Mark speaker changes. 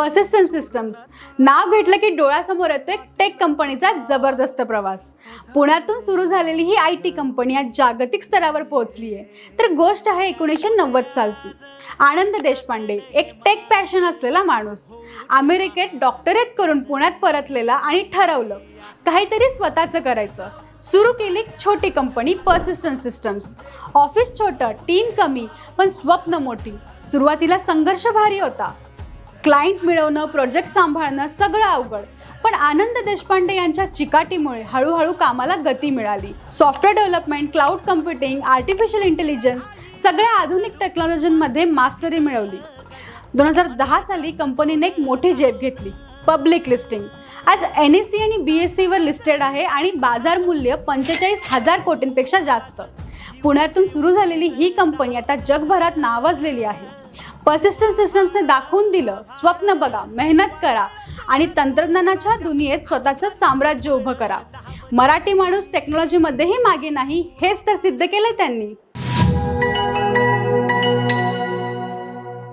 Speaker 1: Persistent systems नाव घेतलं की डोळ्यासमोर येतो एक टेक कंपनीचा जबरदस्त प्रवास. पुण्यातून सुरू झालेली ही आय टी कंपनी आज जागतिक स्तरावर पोहोचली आहे तर गोष्ट आहे एकोणीसशे नव्वद सालची. आनंद देशपांडे एक टेक पॅशन असलेला माणूस. अमेरिकेत डॉक्टरेट करून पुण्यात परतलेला आणि ठरवलं काहीतरी स्वतःचं करायचं. सुरू केली छोटी कंपनी पर्सिस्टंट सिस्टम्स ऑफिस छोटं टीम कमी पण स्वप्न मोठी. सुरुवातीला संघर्ष भारी होता. क्लायंट मिळवणं प्रोजेक्ट सांभाळणं सगळं अवघड. पण आनंद देशपांडे यांच्या चिकाटीमुळे हळूहळू कामाला गती मिळाली. Software development cloud computing artificial intelligence सगळ्या आधुनिक टेक्नॉलॉजींमध्ये मास्टरी मिळवली. दोन हजार दहा साली कंपनीने एक मोठी झेप घेतली पब्लिक लिस्टिंग. आज एन एस सी आणि बी एस सीवर लिस्टेड आहे आणि बाजार मूल्य पंचेचाळीस हजार कोटींपेक्षा जास्त. पुण्यातून सुरू झालेली ही कंपनी आता जगभरात नावाजलेली आहे. पर्सिस्टंट सिस्टम्सने दाखवून दिलं. स्वप्न बघा मेहनत करा आणि तंत्रज्ञानाच्या दुनियेत स्वतःचं साम्राज्य उभं करा. मराठी माणूस टेक्नॉलॉजीमध्येही मागे नाही हेच तर सिद्ध केलं त्यांनी.